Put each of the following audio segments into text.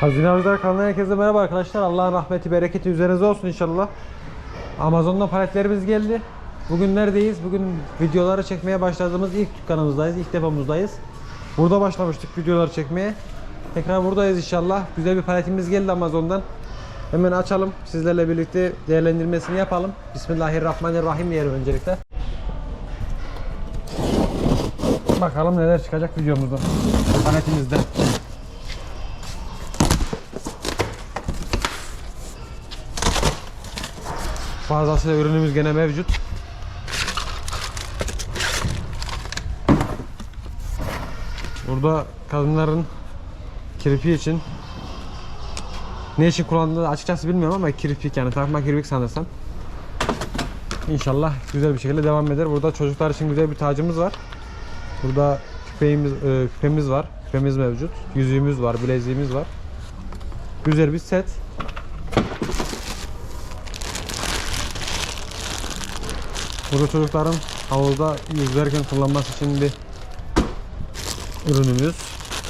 Hazine Avcılar kanalına herkese merhaba arkadaşlar. Allah'ın rahmeti, bereketi üzerinize olsun inşallah. Amazon'dan paletlerimiz geldi. Bugün neredeyiz? Bugün videoları çekmeye başladığımız ilk dükkanımızdayız, ilk depomuzdayız. Burada başlamıştık videoları çekmeye. Tekrar buradayız inşallah. Güzel bir paletimiz geldi Amazon'dan. Hemen açalım. Sizlerle birlikte değerlendirmesini yapalım. Bismillahirrahmanirrahim diyelim öncelikle. Bakalım neler çıkacak videomuzda. Paletimizden. Fazlasıyla ürünümüz gene mevcut. Burada kadınların kirpi için ne için kullandığı açıkçası bilmiyorum ama kirpik yani takma kirpik sanırsam. İnşallah güzel bir şekilde devam eder. Burada çocuklar için güzel bir tacımız var. Burada küpeğimiz, e, küpemiz var. Küpemiz mevcut. Yüzüğümüz var, bileziğimiz var. Güzel bir set. Burada çocukların havuzda yüzerken kullanması için bir ürünümüz.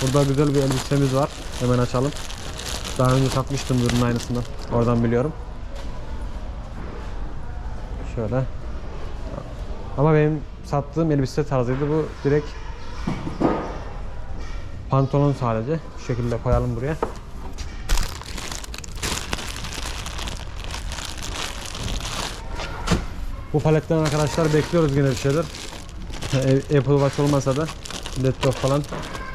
Burada güzel bir elbisemiz var. Hemen açalım. Daha önce satmıştım ürünün aynısından. Oradan biliyorum. Şöyle. Ama benim sattığım elbise tarzıydı. Bu direkt pantolon sadece. Bu şekilde koyalım buraya. Bu paletten arkadaşlar bekliyoruz yine bir şeyler. E- Apple Watch olmasa da laptop falan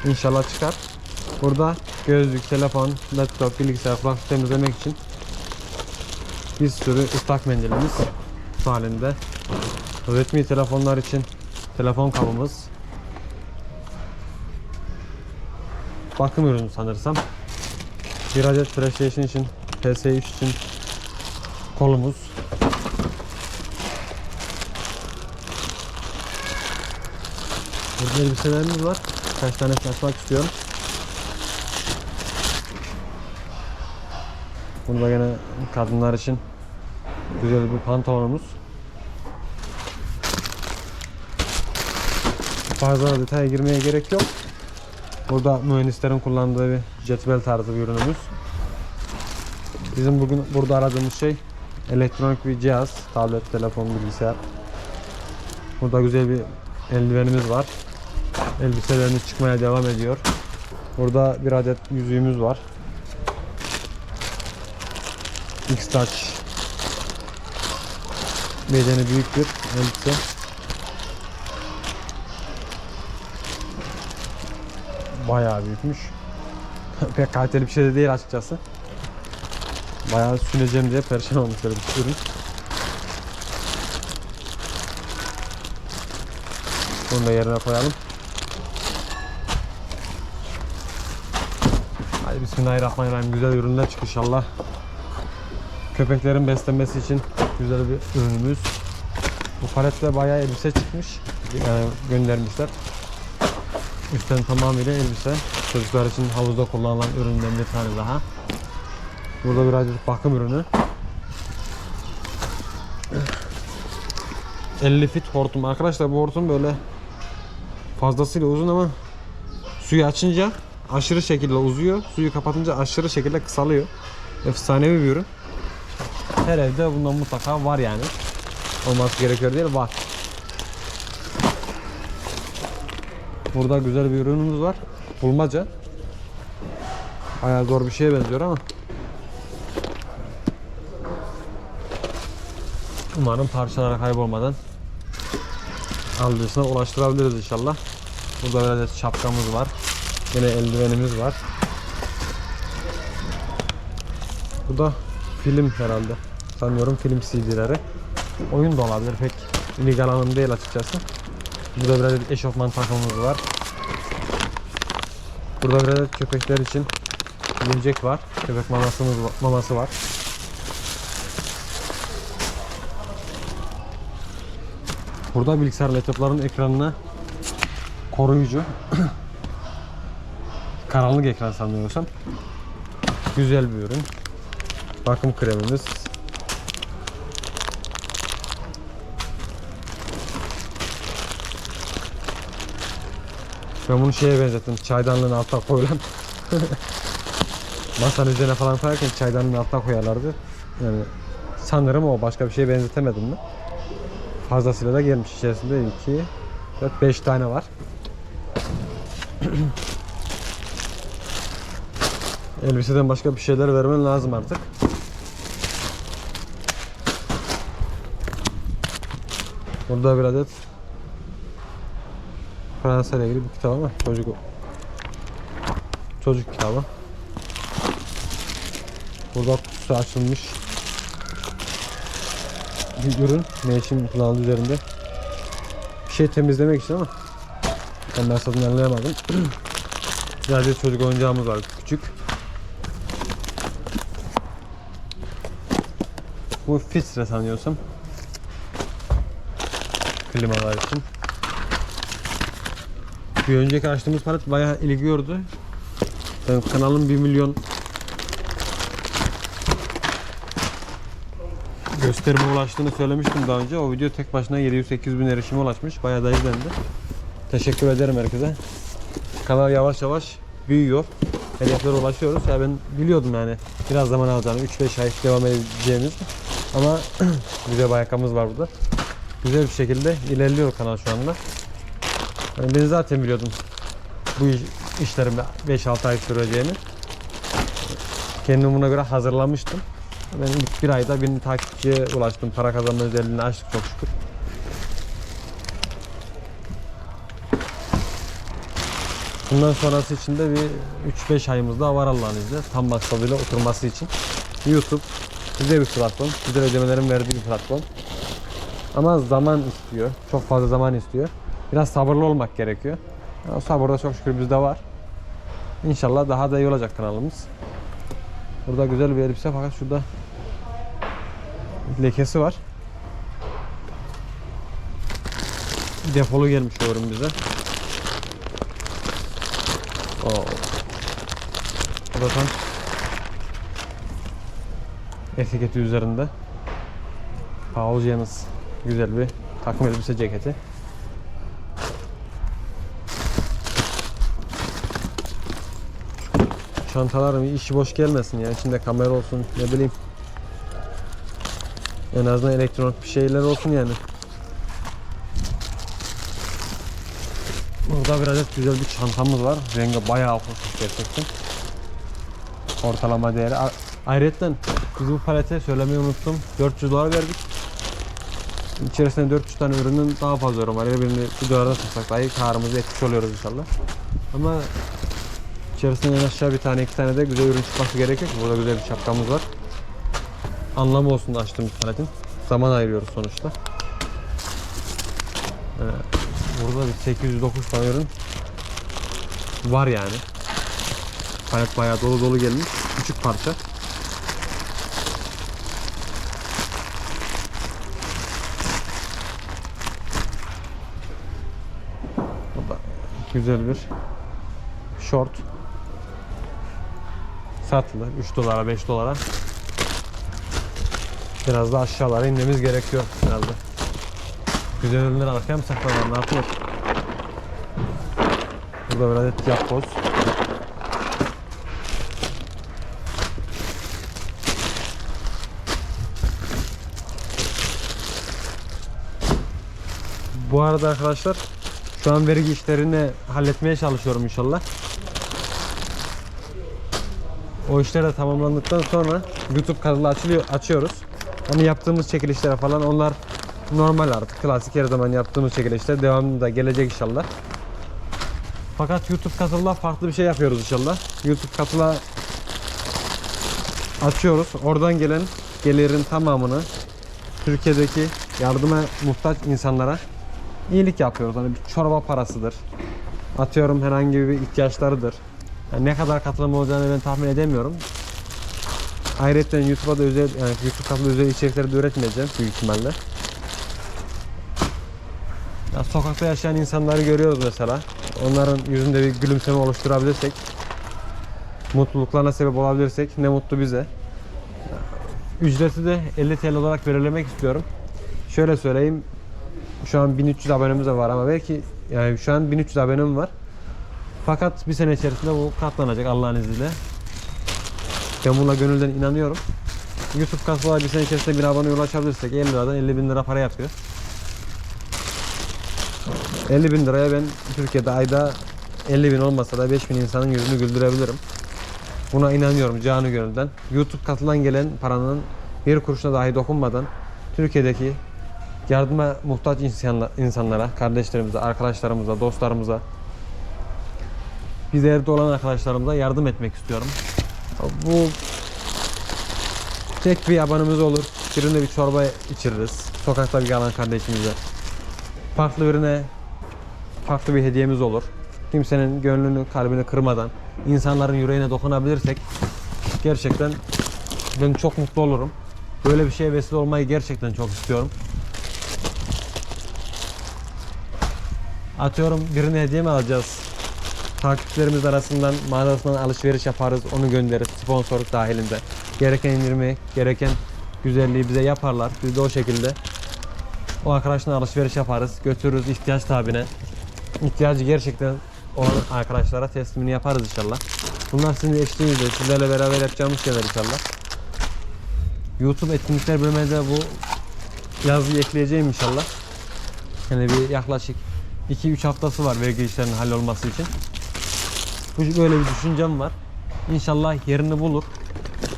inşallah çıkar. Burada gözlük, telefon, laptop, bilgisayar, kulaklık temizlemek için bir sürü ıslak mendilimiz halinde. Redmi telefonlar için telefon kabımız. Bakım ürünü sanırsam. Bir adet PlayStation için, PS3 için kolumuz. Elbiselerimiz var. Kaç tane açmak istiyorum. Burada yine kadınlar için güzel bir pantolonumuz. Fazla detaya girmeye gerek yok. Burada mühendislerin kullandığı bir cetvel tarzı bir ürünümüz. Bizim bugün burada aradığımız şey elektronik bir cihaz, tablet, telefon, bilgisayar. Burada güzel bir eldivenimiz var. Elbiselerimiz çıkmaya devam ediyor. Burada bir adet yüzüğümüz var. X-Touch bedeni büyük bir elbise. Bayağı büyükmüş. Pek kaliteli bir şey de değil açıkçası. Bayağı süneceğim diye perişan olmuş böyle bir ürün. Bunu da yerine koyalım. Bismillahirrahmanirrahim. Güzel ürünler çık inşallah. Köpeklerin beslenmesi için güzel bir ürünümüz. Bu palette bayağı elbise çıkmış. Yani göndermişler. Üstten tamamıyla elbise. Çocuklar için havuzda kullanılan üründen bir tane daha. Burada birazcık bakım ürünü. 50 fit hortum. Arkadaşlar bu hortum böyle fazlasıyla uzun ama suyu açınca aşırı şekilde uzuyor. Suyu kapatınca aşırı şekilde kısalıyor. Efsanevi bir ürün. Her evde bundan mutlaka var yani. Olması gerekiyor değil var. Burada güzel bir ürünümüz var. Bulmaca. Bayağı zor bir şeye benziyor ama. Umarım parçalara kaybolmadan aldığısına ulaştırabiliriz inşallah. Burada adet şapkamız var. Yine eldivenimiz var. Bu da film herhalde. Sanıyorum film CD'leri. Oyun da olabilir pek ilgi alanım değil açıkçası. Burada bir adet eşofman takımımız var. Burada bir adet köpekler için yiyecek var. Köpek mamasımız maması var. Burada bilgisayar laptopların ekranına koruyucu karanlık ekran sanmıyorsam güzel bir ürün. Bakım kremimiz. Ben bunu şeye benzettim. Çaydanlığın altına koyulan masanın üzerine falan koyarken çaydanın altına koyarlardı. Yani sanırım o başka bir şeye benzetemedim mi? Fazlasıyla da gelmiş içerisinde 2 4 5 tane var. Elbiseden başka bir şeyler vermen lazım artık. Burada bir adet Fransa ile ilgili bir kitap ama çocuk çocuk kitabı. Burada kutusu açılmış bir ürün. Ne için kullanıldığı üzerinde. Bir şey temizlemek için ama ben nasıl adını anlayamadım. Adet çocuk oyuncağımız var küçük. Bu filtre sanıyorsam. Klimalar için. Bir önceki açtığımız palet bayağı ilgi gördü. Ben kanalın 1 milyon gösterime ulaştığını söylemiştim daha önce. O video tek başına 700-800 bin erişime ulaşmış. Bayağı da izlendi. Teşekkür ederim herkese. Kanal yavaş yavaş büyüyor. Hedeflere ulaşıyoruz. Ya ben biliyordum yani biraz zaman alacağını, 3-5 ay devam edeceğimiz. Ama güzel bir var burada. Güzel bir şekilde ilerliyor kanal şu anda. Yani ben zaten biliyordum bu iş, işlerin 5-6 ay süreceğini. Kendimi buna göre hazırlamıştım. Ben ilk bir ayda bin takipçiye ulaştım. Para kazanma özelliğini açtık çok şükür. Bundan sonrası için de bir 3-5 ayımız daha var Allah'ın izniyle. Tam maksadıyla oturması için. YouTube güzel bir platform. Güzel ödemelerin verdiği bir platform. Ama zaman istiyor. Çok fazla zaman istiyor. Biraz sabırlı olmak gerekiyor. O sabır da çok şükür bizde var. İnşallah daha da iyi olacak kanalımız. Burada güzel bir elbise fakat şurada lekesi var. Defolu gelmiş ürün bize. Oo. Bu da tam etiketi üzerinde. Paul James güzel bir takım elbise ceketi. Çantalarım işi boş gelmesin ya. İçinde kamera olsun ne bileyim. En azından elektronik bir şeyler olsun yani. Burada bir güzel bir çantamız var. Rengi bayağı hoş gerçekten. Ortalama değeri. Ayrıca biz bu palete söylemeyi unuttum. 400 dolar verdik. İçerisinde 400 tane ürünün daha fazla ürün var. Her birini bir dolarda tutsak dahi karımızı etmiş oluyoruz inşallah. Ama İçerisinde en aşağı bir tane iki tane de güzel ürün çıkması gerekiyor ki burada güzel bir şapkamız var. Anlamı olsun açtığımız paletin. Zaman ayırıyoruz sonuçta. Ee, burada bir 809 tane ürün var yani. Palet bayağı dolu dolu gelmiş. Küçük parça. Güzel bir short. Satılır 3 dolara 5 dolara. Biraz da aşağılara inmemiz gerekiyor herhalde. Güzel ürünler alırken saklanalım ne yapıyor? Burada bir adet yapboz. Bu arada arkadaşlar şu an vergi işlerini halletmeye çalışıyorum inşallah o işler de tamamlandıktan sonra YouTube kanalı açılıyor, açıyoruz. Hani yaptığımız çekilişler falan onlar normal artık. Klasik her zaman yaptığımız çekilişler devamında gelecek inşallah. Fakat YouTube katılda farklı bir şey yapıyoruz inşallah. YouTube katıla açıyoruz. Oradan gelen gelirin tamamını Türkiye'deki yardıma muhtaç insanlara iyilik yapıyoruz. Hani bir çorba parasıdır. Atıyorum herhangi bir ihtiyaçlarıdır. Yani ne kadar katılım olacağını ben tahmin edemiyorum. Ayrıca YouTube'a da özel, yani YouTube kanalı özel içerikleri de üretmeyeceğim büyük ihtimalle. Ya sokakta yaşayan insanları görüyoruz mesela. Onların yüzünde bir gülümseme oluşturabilirsek, mutluluklarına sebep olabilirsek ne mutlu bize. Ücreti de 50 TL olarak belirlemek istiyorum. Şöyle söyleyeyim. Şu an 1300 abonemiz de var ama belki yani şu an 1300 abonem var. Fakat bir sene içerisinde bu katlanacak Allah'ın izniyle. Ben buna gönülden inanıyorum. YouTube kasbalar bir sene içerisinde bir abone ulaşabilirsek 50 liradan 50 bin lira para yapıyor. 50 bin liraya ben Türkiye'de ayda 50 bin olmasa da 5 bin insanın yüzünü güldürebilirim. Buna inanıyorum canı gönülden. YouTube katılan gelen paranın bir kuruşuna dahi dokunmadan Türkiye'deki yardıma muhtaç insanla- insanlara, kardeşlerimize, arkadaşlarımıza, dostlarımıza, bize evde olan arkadaşlarımıza yardım etmek istiyorum. Bu tek bir abonemiz olur. Birine bir çorba içiririz. Sokakta bir kalan kardeşimize. Farklı birine farklı bir hediyemiz olur. Kimsenin gönlünü, kalbini kırmadan insanların yüreğine dokunabilirsek gerçekten ben çok mutlu olurum. Böyle bir şeye vesile olmayı gerçekten çok istiyorum. Atıyorum birine hediye mi alacağız? Takipçilerimiz arasından mağazasından alışveriş yaparız, onu göndeririz sponsorluk dahilinde. Gereken indirimi, gereken güzelliği bize yaparlar. Biz de o şekilde o arkadaşla alışveriş yaparız, götürürüz ihtiyaç tabine. İhtiyacı gerçekten olan arkadaşlara teslimini yaparız inşallah. Bunlar sizin eşliğinizde, sizlerle beraber yapacağımız şeyler inşallah. YouTube etkinlikler bölümüne de bu yazıyı ekleyeceğim inşallah. Yani bir yaklaşık 2-3 haftası var vergi işlerinin hallolması için. Bu böyle bir düşüncem var. İnşallah yerini bulur.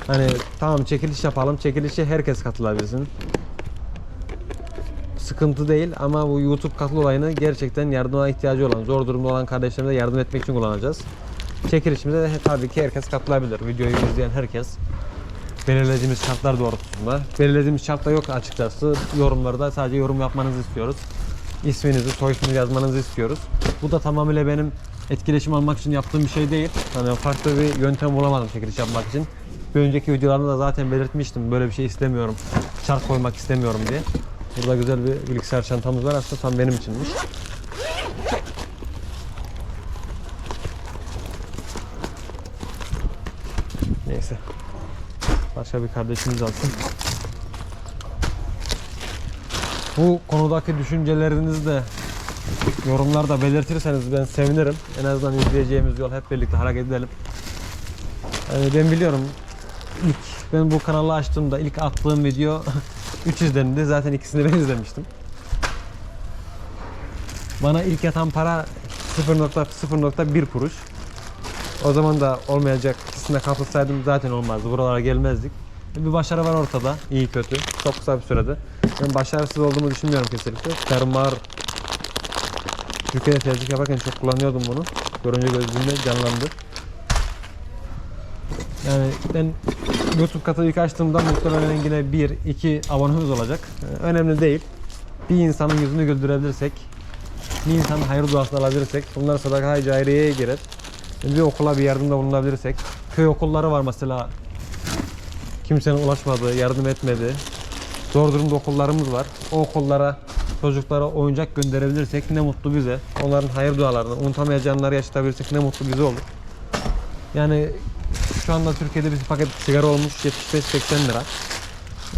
Hani tamam çekiliş yapalım. Çekilişe herkes katılabilsin. Sıkıntı değil ama bu YouTube katıl olayını gerçekten yardıma ihtiyacı olan, zor durumda olan kardeşlerimize yardım etmek için kullanacağız. Çekilişimize de tabii ki herkes katılabilir. Videoyu izleyen herkes belirlediğimiz şartlar doğrultusunda. Belirlediğimiz şart da yok açıkçası. Yorumlarda sadece yorum yapmanızı istiyoruz. İsminizi, soy yazmanızı istiyoruz. Bu da tamamıyla benim etkileşim almak için yaptığım bir şey değil. Hani farklı bir yöntem bulamadım çekiliş yapmak için. Bir önceki videolarımda da zaten belirtmiştim. Böyle bir şey istemiyorum. Şart koymak istemiyorum diye. Burada güzel bir bilgisayar çantamız var. Aslında tam benim içinmiş. Neyse. Başka bir kardeşimiz alsın. Bu konudaki düşüncelerinizi de yorumlarda belirtirseniz ben sevinirim. En azından izleyeceğimiz yol hep birlikte hareket edelim. Yani ben biliyorum ilk ben bu kanalı açtığımda ilk attığım video 3 izlendi. Zaten ikisini ben izlemiştim. Bana ilk yatan para 0.0.1 kuruş. O zaman da olmayacak ikisine katılsaydım zaten olmazdı. Buralara gelmezdik. Bir başarı var ortada. iyi kötü. Çok kısa bir sürede. Ben başarısız olduğumu düşünmüyorum kesinlikle. Fermuar Türkiye'de tercih yaparken çok kullanıyordum bunu. Görünce gözümde canlandı. Yani ben YouTube kanalı ilk açtığımda muhtemelen yine 1 2 abonemiz olacak. Ee, Önemli değil. Bir insanın yüzünü güldürebilirsek, bir insanın hayır duasını alabilirsek, bunlar sadaka cariyeye girer. Bir okula bir yardımda bulunabilirsek, köy okulları var mesela. Kimsenin ulaşmadığı, yardım etmediği, zor durumda okullarımız var. O okullara çocuklara oyuncak gönderebilirsek ne mutlu bize. Onların hayır dualarını unutamayacağınları yaşatabilirsek ne mutlu bize olur. Yani şu anda Türkiye'de bir paket sigara olmuş 75-80 lira.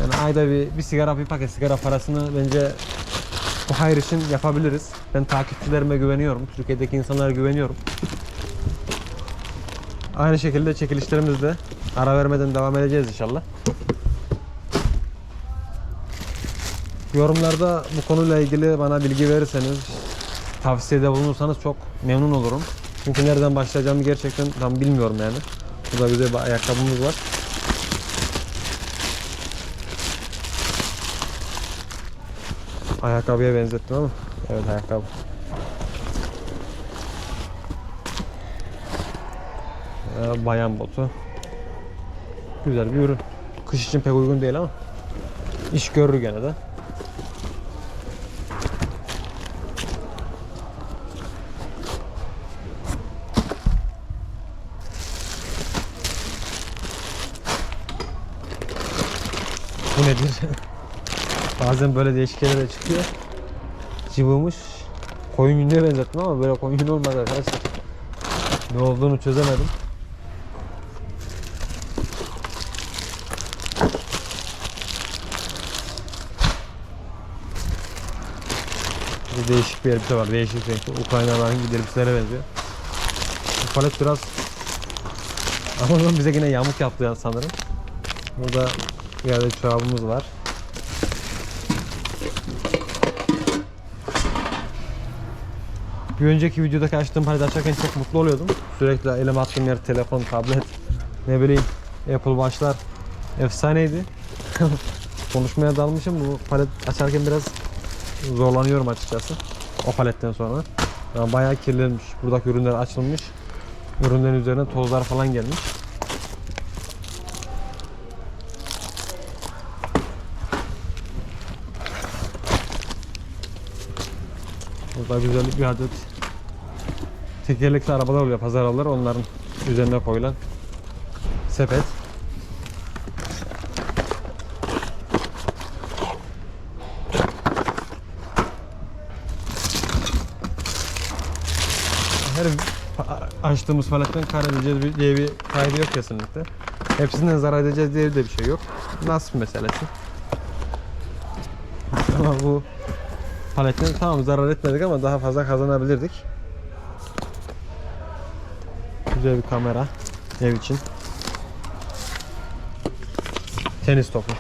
Yani ayda bir, bir sigara bir paket sigara parasını bence bu hayır için yapabiliriz. Ben takipçilerime güveniyorum. Türkiye'deki insanlara güveniyorum. Aynı şekilde çekilişlerimizde ara vermeden devam edeceğiz inşallah. Yorumlarda bu konuyla ilgili bana bilgi verirseniz, tavsiyede bulunursanız çok memnun olurum. Çünkü nereden başlayacağımı gerçekten tam bilmiyorum yani. Burada güzel bir ayakkabımız var. Ayakkabıya benzettim ama evet ayakkabı. Ee, bayan botu. Güzel bir ürün. Kış için pek uygun değil ama iş görür gene de. Bu nedir? Bazen böyle değişik şeyler de çıkıyor. Cıvımış. Koyun yününe benzettim ama böyle koyun yünü olmadı arkadaşlar. Ne olduğunu çözemedim. Bir değişik bir elbise var. Değişik renkli. Ukraynalıların giydiği elbiselere benziyor. Bu palet biraz Amazon bize yine yamuk yaptı sanırım. Burada bir adet çorabımız var. Bir önceki videodaki açtığım paleti açarken çok mutlu oluyordum. Sürekli elime attığım yer telefon, tablet, ne bileyim Apple Watch'lar efsaneydi. Konuşmaya dalmışım. Bu palet açarken biraz zorlanıyorum açıkçası. O paletten sonra. Yani bayağı kirlenmiş. Buradaki ürünler açılmış. Ürünlerin üzerine tozlar falan gelmiş. Burada güzel bir adet tekerlekli arabalar oluyor, pazar. Onların üzerine koyulan sepet. Her açtığımız paletten kar edeceğiz diye bir kaydı yok kesinlikle. Hepsinden zarar edeceğiz diye de bir şey yok. Nasip meselesi. Ama bu paletten tamam zarar etmedik ama daha fazla kazanabilirdik. Güzel bir kamera ev için. Tenis topu.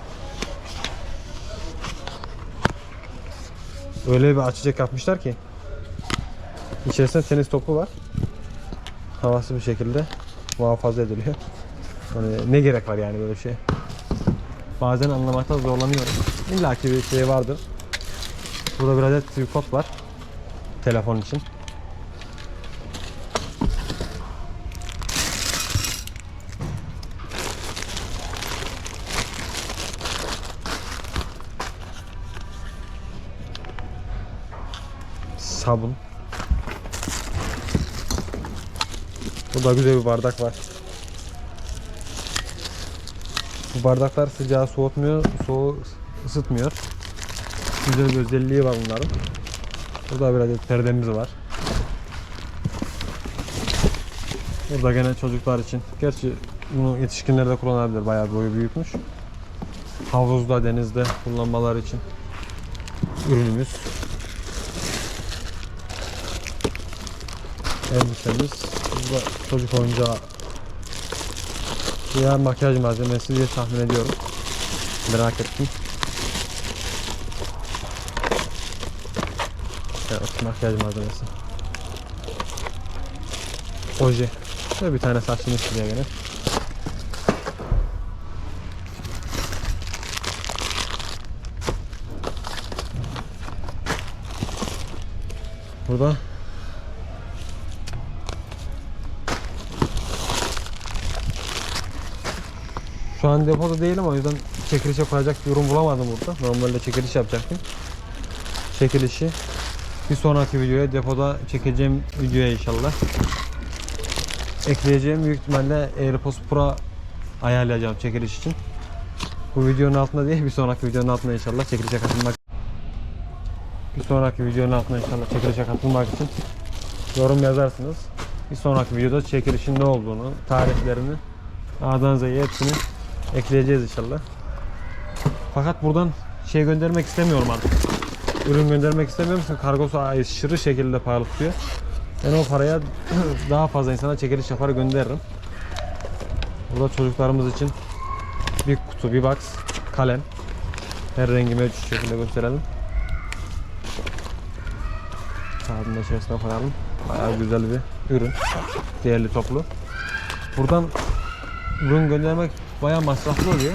Öyle bir açacak yapmışlar ki İçerisinde tenis topu var. Havası bir şekilde muhafaza ediliyor. Hani ne gerek var yani böyle şey? Bazen anlamakta zorlanıyorum. İlla ki bir şey vardır. Burada bir adet tripod var. Telefon için. Sabun. Burada güzel bir bardak var. Bu bardaklar sıcağı soğutmuyor, soğuğu ısıtmıyor. Güzel bir özelliği var bunların. Burada bir adet perdemiz var. Burada gene çocuklar için. Gerçi bunu yetişkinler de kullanabilir. Bayağı boyu büyükmüş. Havuzda, denizde kullanmalar için ürünümüz. Elbisemiz. Burada çocuk oyuncağı veya makyaj malzemesi diye tahmin ediyorum. Merak ettim. Evet, makyaj malzemesi. Oje. Ve bir tane saçını şuraya gene. Burada Şu an depoda değilim o yüzden çekilişe koyacak bir ürün bulamadım burada. Normalde çekiliş yapacaktım. Çekilişi bir sonraki videoya depoda çekeceğim videoya inşallah. Ekleyeceğim büyük ihtimalle AirPods Pro ayarlayacağım çekiliş için. Bu videonun altında değil bir sonraki videonun altında inşallah çekilişe katılmak bir sonraki videonun altına inşallah çekilişe katılmak için yorum yazarsınız. Bir sonraki videoda çekilişin ne olduğunu, tarihlerini, A'dan Z'ye hepsini ekleyeceğiz inşallah. Fakat buradan şey göndermek istemiyorum artık. Ürün göndermek istemiyorum çünkü kargosu aşırı şekilde pahalı tutuyor. Ben o paraya daha fazla insana çekiliş yapar gönderirim. Burada çocuklarımız için bir kutu, bir box, kalem. Her rengi mevcut şekilde gösterelim. Kağıdın içerisine koyalım. Bayağı güzel bir ürün. Değerli toplu. Buradan ürün göndermek bayağı masraflı oluyor.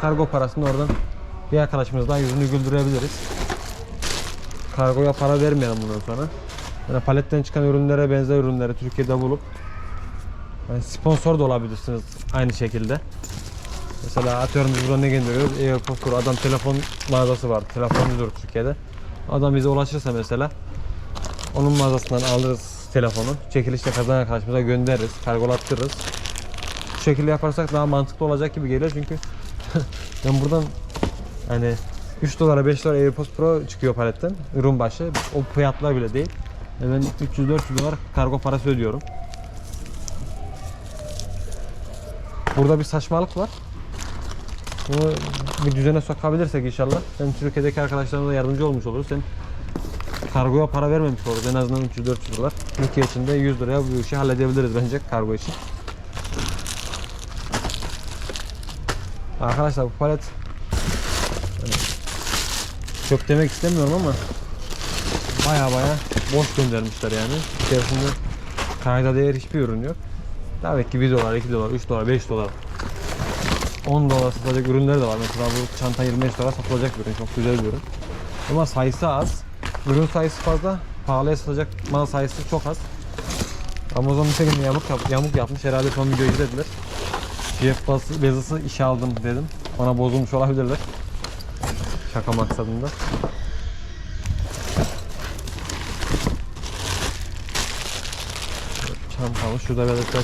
Kargo parasını oradan bir arkadaşımızdan yüzünü güldürebiliriz. Kargoya para vermeyelim bundan sonra. Yani paletten çıkan ürünlere benzer ürünleri Türkiye'de bulup yani sponsor da olabilirsiniz aynı şekilde. Mesela atıyorum biz buradan ne gönderiyoruz? AirPods Pro adam telefon mağazası var. Telefoncudur Türkiye'de. Adam bize ulaşırsa mesela onun mağazasından alırız telefonu. Çekilişte kazanan arkadaşımıza göndeririz. Kargolattırırız. Bu şekilde yaparsak daha mantıklı olacak gibi geliyor çünkü ben buradan hani 3 dolara 5 dolara AirPods Pro çıkıyor paletten. Ürün başı. O fiyatlar bile değil. Ben 300-400 dolar kargo parası ödüyorum. Burada bir saçmalık var. Bunu bir düzene sokabilirsek inşallah. Hem Türkiye'deki arkadaşlarımıza yardımcı olmuş oluruz. Hem kargoya para vermemiş oluruz. En azından 300-400 dolar. Türkiye için de 100 liraya bu işi halledebiliriz bence kargo için. Arkadaşlar bu palet çöp demek istemiyorum ama baya baya boş göndermişler yani. İçerisinde kayda değer hiçbir ürün yok. Tabii ki 1 dolar, 2 dolar, 3 dolar, 5 dolar 10 dolar satılacak ürünleri de var. Mesela bu çanta 25 dolar satılacak bir ürün. Çok güzel bir ürün. Ama sayısı az. Ürün sayısı fazla. Pahalıya satılacak mal sayısı çok az. Amazon bir şekilde yamuk, yap- yamuk yapmış. Herhalde son videoyu izlediler. Jeff Bezos- Bezos'u işe aldım dedim. Ona bozulmuş olabilirler. Şaka maksadında. Çantamız şurada çantamız var.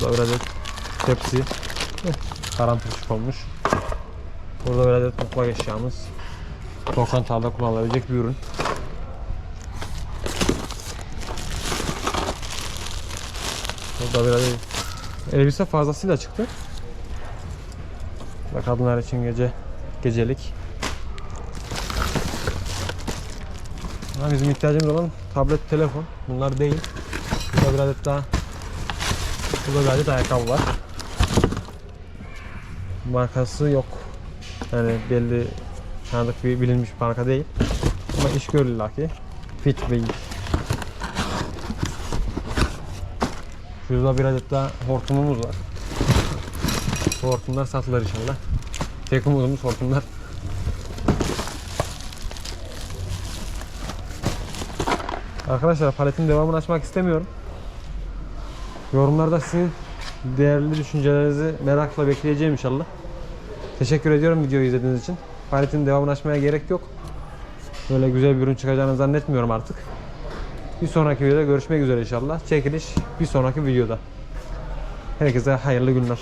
Burada adet tepsi. Karantık olmuş. Burada adet mutfak eşyamız. Lokantalarda kullanılabilecek bir ürün. Bir adet elbise fazlasıyla çıktı. Ve kadınlar için gece gecelik. Ha, bizim ihtiyacımız olan tablet, telefon. Bunlar değil. Burada bir adet daha Burada bir adet ayakkabı var. Markası yok. Yani belli tanıdık bir bilinmiş marka değil. Ama iş görülür ki. Fit Wing. Şurada bir adet daha hortumumuz var. Bu hortumlar satılır inşallah. Tek umudumuz hortumlar. Arkadaşlar paletin devamını açmak istemiyorum. Yorumlarda sizin değerli düşüncelerinizi merakla bekleyeceğim inşallah. Teşekkür ediyorum videoyu izlediğiniz için. Paletin devamını açmaya gerek yok. Böyle güzel bir ürün çıkacağını zannetmiyorum artık. Bir sonraki videoda görüşmek üzere inşallah. Çekiliş bir sonraki videoda. Herkese hayırlı günler.